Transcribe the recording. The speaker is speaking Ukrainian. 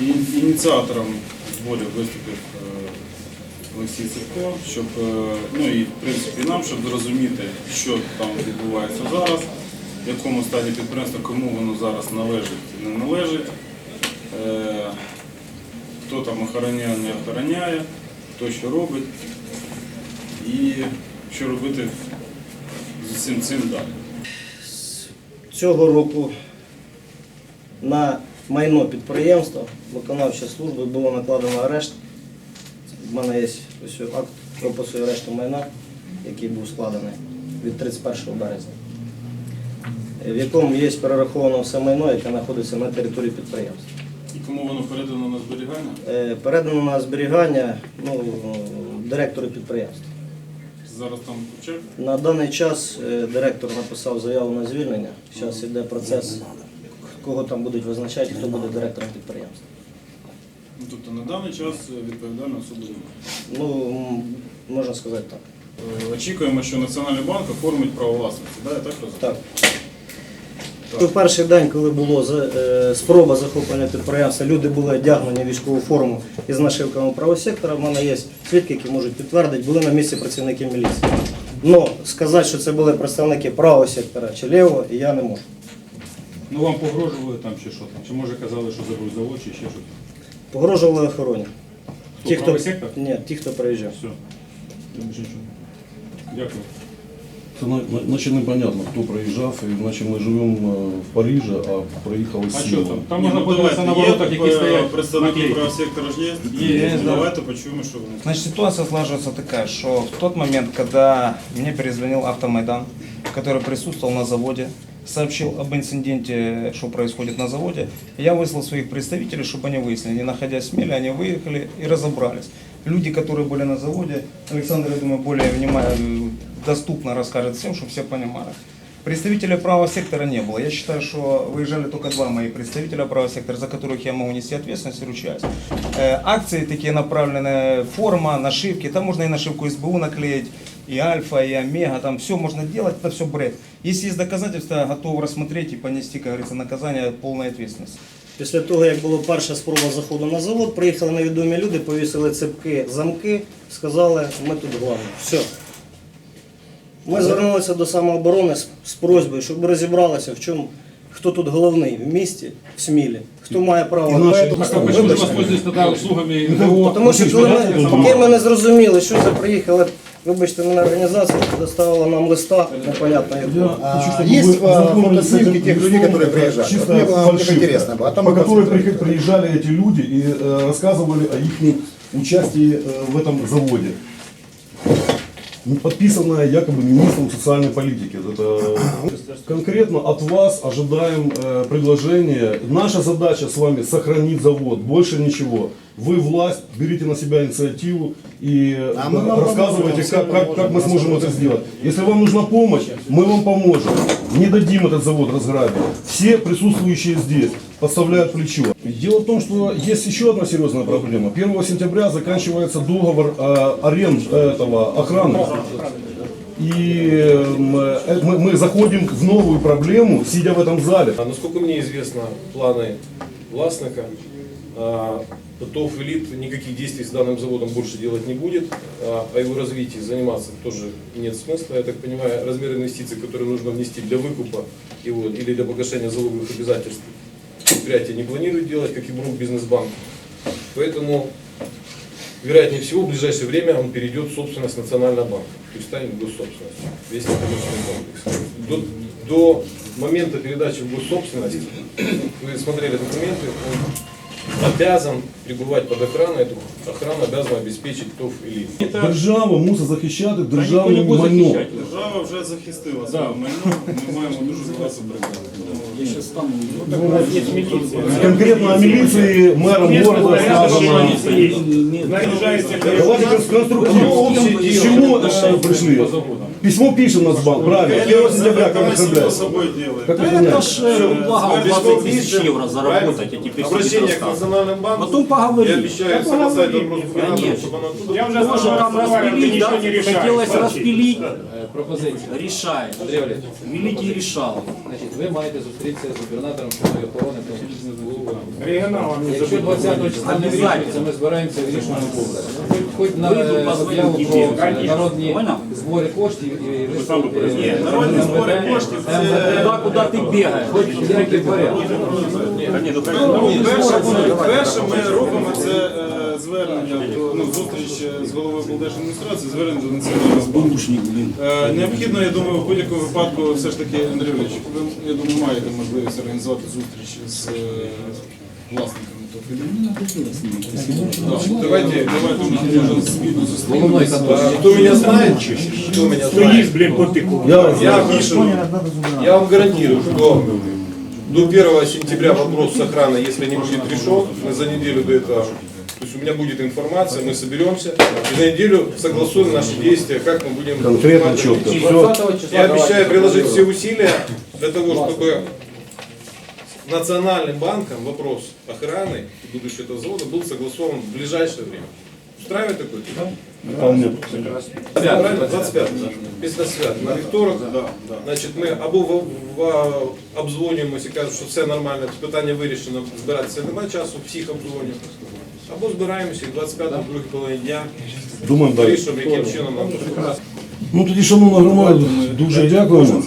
Ініціатором зборів виступив е, Олексій Сивко, щоб е, ну і в принципі нам, щоб зрозуміти, що там відбувається зараз, в якому стані підприємства, кому воно зараз належить і не належить, е, хто там охороняє, не охороняє, хто що робить і що робити з усім цим далі. Цього року на майно підприємства виконавчої служби було накладено арешт. У мене є ось акт пропису арешту майна, який був складений від 31 березня, в якому є перераховано все майно, яке знаходиться на території підприємства. І кому воно передано на зберігання? Е, Передано на зберігання ну, директору підприємства. Зараз там ключак. На даний час е, директор написав заяву на звільнення. Зараз йде процес, кого там будуть визначати, хто буде директором підприємства. Ну, Тобто на даний час відповідальна особа немає. Ну, можна сказати так. Е, Очікуємо, що Національний банк оформить право власності. Да, я так розумію? Так. У перший день, коли було за- е, спроба захоплення підприємства, люди були одягнені військову форму із нашивками правого сектора. В мене є свідки, які можуть підтвердити, були на місці працівники міліції. Но сказати, що це були представники правого сектора чи лівого, я не можу. Ну вам погрожували там чи що там? Чи може казали, що заберуть завод, чи ще щось? Погрожували охороні. Хто, правий сектор? Ні, ті, хто приїжджав. Все. Я більше нічого. Дякую. Це на- на- наче непонятно, хто проїжджав, і наче ми живемо е, в Парижі, а приїхали з А що Сіла. там? Там Ні, можна ну, подивитися на давайте, воротах, є, які е, стоять Представники наклейки. правого ж є? Є, Ну, да. Давайте почуємо, що вони. Значит, ситуация сложится такая, что в тот момент, когда мне перезвонил Автомайдан, который присутствовал на заводе, сообщил об инциденте, что происходит на заводе, я выслал своих представителей, чтобы они выяснили. Не находясь в Смеле, они выехали и разобрались. Люди, которые были на заводе, Александр, я думаю, более внимательно, доступно расскажет всем, чтобы все понимали. Представителей правого сектора не было. Я считаю, что выезжали только два моих представителя правого сектора, за которых я могу нести ответственность и ручаюсь. Э, Акции такие направленные, форма, нашивки, там можно и нашивку СБУ наклеить, и Альфа, и Омега, там все можно делать, это все бред. Если есть доказательства, я готов рассмотреть и понести, как говорится, наказание полной ответственности. Після того, як була перша спроба заходу на завод, приїхали невідомі люди, повісили цепки, замки, сказали, ми тут главні. Все. Ми звернулися до самооборони з, з просьбою, щоб розібралися, в чому, хто тут головний в місті, в Смілі, хто має право. І наші- Поэтому- Так, а почему вы воспользуетесь тогда услугами НГО? Тому що коли ми, поки ми не зрозуміли, що це приїхали, вибачте мене організація, доставила нам листа, непонятно якого. А есть с фотоснимки тех людей, которые приезжали? Чисто мне было фальшивка, интересно было, а там по которой при- приезжали эти люди и э, рассказывали о их участии э, в этом заводе. Подписанная якобы министром социальной политики. Это конкретно от вас ожидаем э, предложение. Наша задача с вами сохранить завод, больше ничего. Вы власть, берите на себя инициативу и э, А мы вам рассказывайте, как, как, как мы сможем это сделать. Если вам нужна помощь, мы вам поможем. Не дадим этот завод разграбить. Все присутствующие здесь подставляют плечо. Дело в том, что есть еще одна серьезная проблема. 1 сентября заканчивается договор э, аренд этого охраны. И м, э, мы, мы заходим в новую проблему, сидя в этом зале. А Насколько мне известно, планы властника, а, ТОВ «Элит» никаких действий с данным заводом больше делать не будет. А его развитии заниматься тоже нет смысла. Я так понимаю, размер инвестиций, которые нужно внести для выкупа его или для погашения залоговых обязательств, предприятие не планирует делать, как и БРУК бизнес-банк. Поэтому, вероятнее всего, в ближайшее время он перейдет в собственность Национального банка, то есть станет госсобственностью, весь промышленный комплекс. До, до момента передачи в госсобственность, вы смотрели документы, он обязан пребывать под охраной, эту охрану обязана обеспечить ТОВ или Держава мусить захищати Ніхто державне не буде майно. захищати. Держава вже захистила своє майно, ми маємо дуже багато бригад. Конкретно о милиции, мэром города сказано. Давайте конструктивно. С чему э, пришли? Письмо пишем Нацбанк, правильно. 1 сентября, как Само оформляют. собой делает. Как Да это это понять? ж э, благо 20 тысяч евро заработать, а теперь обращение сидит к Национальному банку. Потом поговорим. Я обещаю самостоятельно Росгосударству, Конечно. чтобы она оттуда Я вже Тоже там распилить, да? не решает. Хотелось распилить. Пропозиція. Решает. Андрій Валерійович, Великий решал. значить, ви маєте зустрітися з губернатором щодо охорони того. Якщо 20 числа не вирішується, ми збираємося в рішеному. Хоч, хоч на Вийду, е, позвоню заяву тебе, про народні Понял? збори коштів і виставити Ні, народні збори коштів це куди ти бігаєш. Хоч який порядок. Ну, перше, перше ми робимо це е, звернення до ну, зустріч з головою облдержадміністрації, звернення до національного банку. Е, необхідно, я думаю, в будь-якому випадку все ж таки, Андрій Юрійович, ви, я думаю, маєте можливість організувати зустріч з е, власниками того філію. Давайте, Давайте ми можемо спільно. А, Кто меня знает, кто меня знает, Я, я пишу, я вам гарантирую, что до 1 сентября вопрос с охраной, если не будет решен, мы за неделю до этого, то есть у меня будет информация, мы соберемся и за неделю согласуем наши действия, как мы будем конкретно, поступать. четко. Все. 20 числа Я обещаю приложить все усилия для того, чтобы Национальным банком вопрос охраны и будущего этого завода был согласован в ближайшее время. Устраивает такой? Вполне. Правильно? 25. Після свят. На вівторок. Значить, ми або в, в, обдзвонюємося і кажуть, що все нормально, питання вирішено, збиратися немає часу, всіх обдзвонюємо. Або збираємося і 25 в другій половині дня вирішуємо, яким чином нам. Ну тоді, шановна громада, дуже дякуємо.